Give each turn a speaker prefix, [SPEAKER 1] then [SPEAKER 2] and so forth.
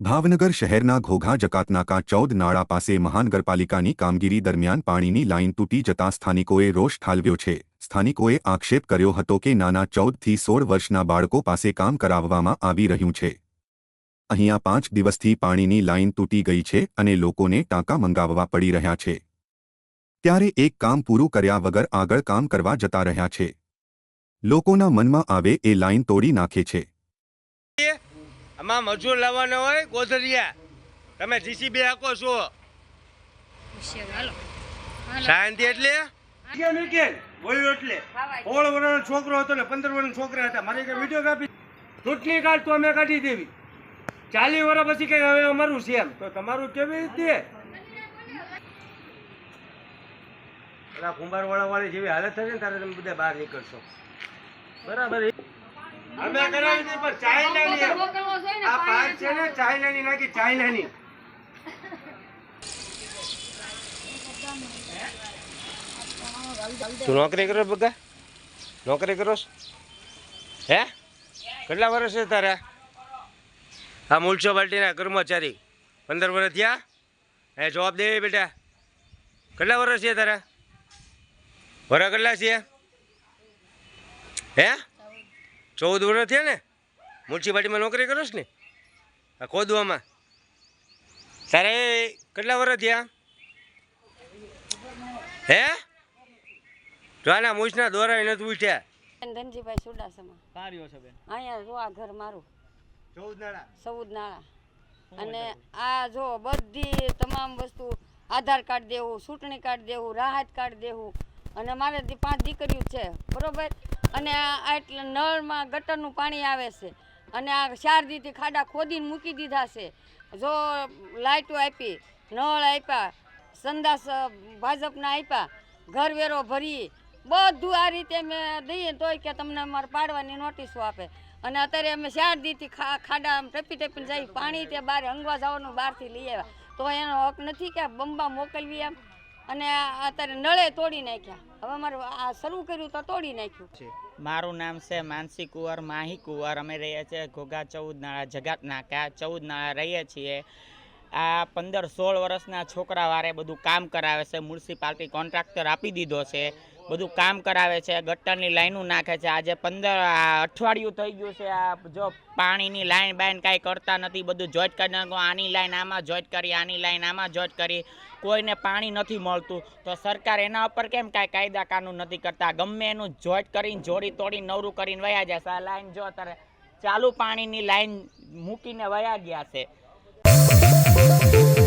[SPEAKER 1] ભાવનગર શહેરના ઘોઘા જકાતનાકા ચૌદ નાળા પાસે મહાનગરપાલિકાની કામગીરી દરમિયાન પાણીની લાઇન તૂટી જતા સ્થાનિકોએ રોષ ઠાલવ્યો છે. સ્થાનિકોએ આક્ષેપ કર્યો હતો કે નાના ચૌદથી સોળ વર્ષના બાળકો પાસે કામ કરાવવામાં આવી રહ્યું છે. અહીંયા પાંચ દિવસથી પાણીની લાઇન તૂટી ગઈ છે અને લોકોને ટાંકા મંગાવવા પડી રહ્યા છે. ત્યારે એક કામ પૂરું કર્યા વગર આગળ કામ કરવા જતા રહ્યા છે. લોકોના મનમાં આવે એ લાઇન તોડી નાખે છે.
[SPEAKER 2] આમાં મજૂર લાવવાનો હોય ગોધરિયા. તમે જીસીબી હાકો છો. શાંતિ એટલે? કેમ કેમ બોલ્યો એટલે. સોળ વર્ષનો છોકરો હતો ને પંદર વર્ષનો છોકરા હતા. મારે કઈ વીડિયો કાપી ચૂંટણી કાર્ડ તો અમે કાઢી દેવી. ચાલી વર્ષ પછી કઈ હવે અમારું છે એમ. તો તમારું કેવી રીતે? પેલા કુંભારવાળા વાળી જેવી હાલત થશે ને ત્યારે તમે બધા બહાર નીકળશો. બરાબર? અમે કરાવી પણ ચાઇનાની આ પાંચ છે ને ચાઇનાની નાખી ચાઇનાની. તું નોકરી કરો બગા નોકરી કરો? હે? કેટલા વર્ષ છે તારા? આ મ્યુનિસિપાલિટીના કર્મચારી. પંદર વર્ષ થયા? હે જવાબ દે બેટા. કેટલા વર્ષ છે તારા? વરા કેટલા છે? હે? ચૌદ વર્ષ થયા ને? મ્યુનિસિપાલિટીમાં નોકરી કરો ને? આ ખોદવામાં તારે કેટલા વર્ષ થયા? હે? જો આના મૂછના દોરાય નથી ઉઠ્યા.
[SPEAKER 3] ધનજીભાઈ સુડાસમાં. અહીંયા જો આ ઘર મારું.
[SPEAKER 2] ચૌદ નાળા.
[SPEAKER 3] ચૌદ નાળા. અને આ જો બધી તમામ વસ્તુ આધાર કાર્ડ દેવું ચૂંટણી કાર્ડ દેવું રાહત કાર્ડ દેવું. અને મારે પાંચ દીકરીઓ છે. બરોબર? અને આ આ એટલે નળમાં ગટરનું પાણી આવે છે. અને આ શારદીથી ખાડા ખોદીને મૂકી દીધા છે. જો લાઇટો આપી, નળ આપ્યા, સંદાસ ભાજપના આપ્યા, ઘર વેરો ભરી, બધું આ રીતે મેં દઈએ તોય કે તમને અમારે પાડવાની નોટિસો આપે. અને અત્યારે અમે શારદીથી ખા, ખાડા ટપી ટપીને જઈ પાણી તે બહાર હંગવા જવાનું બહારથી લઈ આવ્યા. તો એનો હક નથી કે બંબા મોકલવી એમ. અને અત્યારે નળે તોડી નાખ્યા. હવે અમારે આ શરૂ કર્યું તો તોડી નાખ્યું.
[SPEAKER 4] મારું નામ છે માનસી કુંવર, માહી કુંવર. અમે રહીએ છીએ ઘોઘા ચૌદ નાળા જગાત નાકા ચૌદ નાળા રહીએ છીએ. આ પંદર સોળ વર્ષના છોકરા વારે બધું કામ કરાવે છે, મ્યુનિસિપાલિટી કોન્ટ્રાક્ટર આપી દીધો છે, બધું કામ કરાવે છે, ગટરની લાઈનો નાખે છે. આજે પંદર અઠવાડિયું થઈ ગયું છે, આ જો પાણીની લાઈન બાઈન કાંઈ કરતા નથી, બધું જોઈટ કરી નાખો, આની લાઈન આમાં જોઈટ કરી, આની લાઈન આમાં જોઈટ કરી, કોઈને પાણી નથી મળતું. તો સરકાર એના ઉપર કેમ કાંઈ કાયદા કાનૂન નથી કરતા? ગમે એનું જોઈટ કરીને, જોડી તોડી, નવરું કરીને વયા જશે. આ લાઈન જો અત્યારે ચાલુ પાણીની લાઈન મૂકીને વયા ગયા છે Thank you.